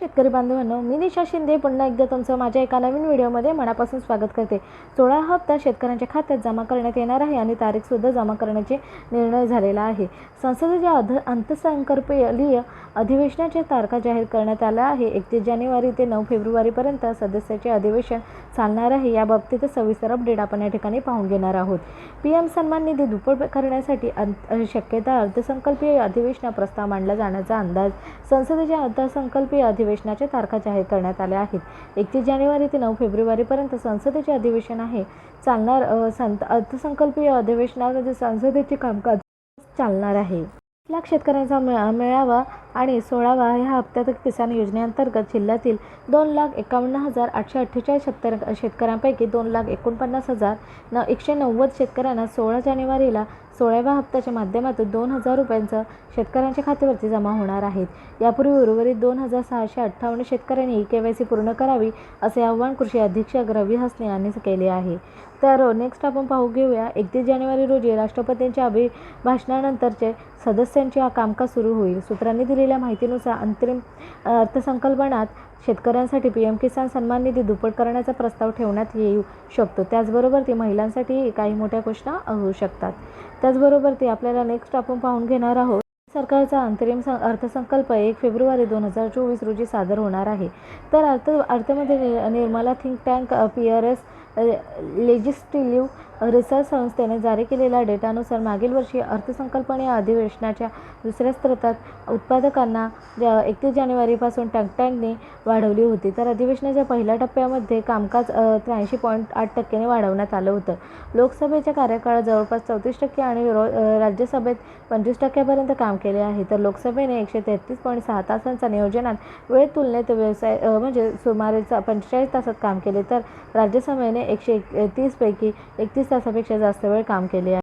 शेतकरी बांधवांनो मी निशा शिंदे. पुन्हा एकदा तुमचं माझ्या एका नवीन व्हिडिओमध्ये मनापासून स्वागत करते. सोळा हप्ता शेतकऱ्यांच्या खात्यात जमा करण्यात येणार आहे आणि तारीखसुद्धा जमा करण्याचे निर्णय झालेला आहे. संसदेच्या अध अंतसंकल्पीय अधिवेशनाच्या तारखा जाहीर करण्यात आल्या आहे एकतीस जानेवारी ते नऊ फेब्रुवारीपर्यंत सदस्याचे अधिवेशन चालणार आहे. याबाबतीत सविस्तर अपडेट आपण या ठिकाणी पाहून घेणार आहोत. पी एम सन्मान निधी दुप्पट करण्यासाठी अंत शक्यता अर्थसंकल्पीय अधिवेशनात प्रस्ताव मांडला जाण्याचा अंदाज संसदेच्या अर्थसंकल्पीय अधिवेशनाच्या तारखा जाहीर करण्यात आल्या आहेत. एकतीस जानेवारी ते नऊ फेब्रुवारीपर्यंत संसदेचे अधिवेशन आहे. चालणार संत अर्थसंकल्पीय अधिवेशनामध्ये संसदेचे कामकाज चालणार आहे. लाख शेतकऱ्यांचा मेळावा आणि सोळावा ह्या हप्त्यात किसान योजनेअंतर्गत जिल्ह्यातील दोन लाख एकावन्न हजार आठशे अठ्ठेचाळीस शेतकर शेतकऱ्यांपैकी दोन लाख एकोणपन्नास हजार न एकशे नव्वद शेतकऱ्यांना सोळा जानेवारीला सोळाव्या हप्त्याच्या माध्यमातून दोन हजार रुपयांचं शेतकऱ्यांच्या खात्यावरती जमा होणार आहेत. यापूर्वी उर्वरित दोन हजार सहाशे अठ्ठावन्न शेतकऱ्यांनी के वाय सी पूर्ण करावी असे आव्हान कृषी अधीक्षक रवी हसने यांनी केले आहे. तर नेक्स्ट आपण पाहू घेऊया एकतीस जानेवारी रोजी राष्ट्रपतींच्या अभिभाषणानंतरचे सदस्यांचे कामकाज सुरू होईल. सूत्रांनी दिलेल्या माहितीनुसार अंतरिम अर्थसंकल्पनात शेतकऱ्यांसाठी पी एम किसान सन्मान निधी दुप्पट करण्याचा प्रस्ताव ठेवण्यात येऊ शकतो. त्याचबरोबर ती महिलांसाठीही काही मोठ्या घोषणा होऊ शकतात. त्याचबरोबर ते आपल्याला नेक्स्ट आपण पाहून घेणार आहोत. सरकारचा अंतरिम सं अर्थसंकल्प एक फेब्रुवारी दोन हजार चोवीस रोजी सादर होणार आहे. तर अर्थ अर्थमंत्री Nirmala think tank P R S legislative research संस्थेने जारी केलेल्या डेटानुसार मागील वर्षी अर्थसंकल्पीय अधिवेशनाच्या दुसऱ्या सत्रात उत्पादकांना एकतीस जानेवारीपासून टँकटँकने वाढवली होती तर अधिवेशनाच्या पहिल्या टप्प्यामध्ये कामकाज त्र्याऐंशी पॉईंट आठ टक्क्याने वाढवण्यात आलं होतं. लोकसभेच्या कार्यकाळात जवळपास चौतीस टक्के आणि रो राज्यसभेत पंचवीस टक्क्यापर्यंत काम केले आहे. तर लोकसभेने एकशे तेहतीस पॉईंट सहा तासांचा नियोजनात वेळ तुलनेत व्यवसाय म्हणजे सुमारे पंचेचाळीस तासात काम केले. तर राज्यसभेने एकशे एक तीसपैकी एकतीस तासापेक्षा जास्त वेळ काम केले आहे.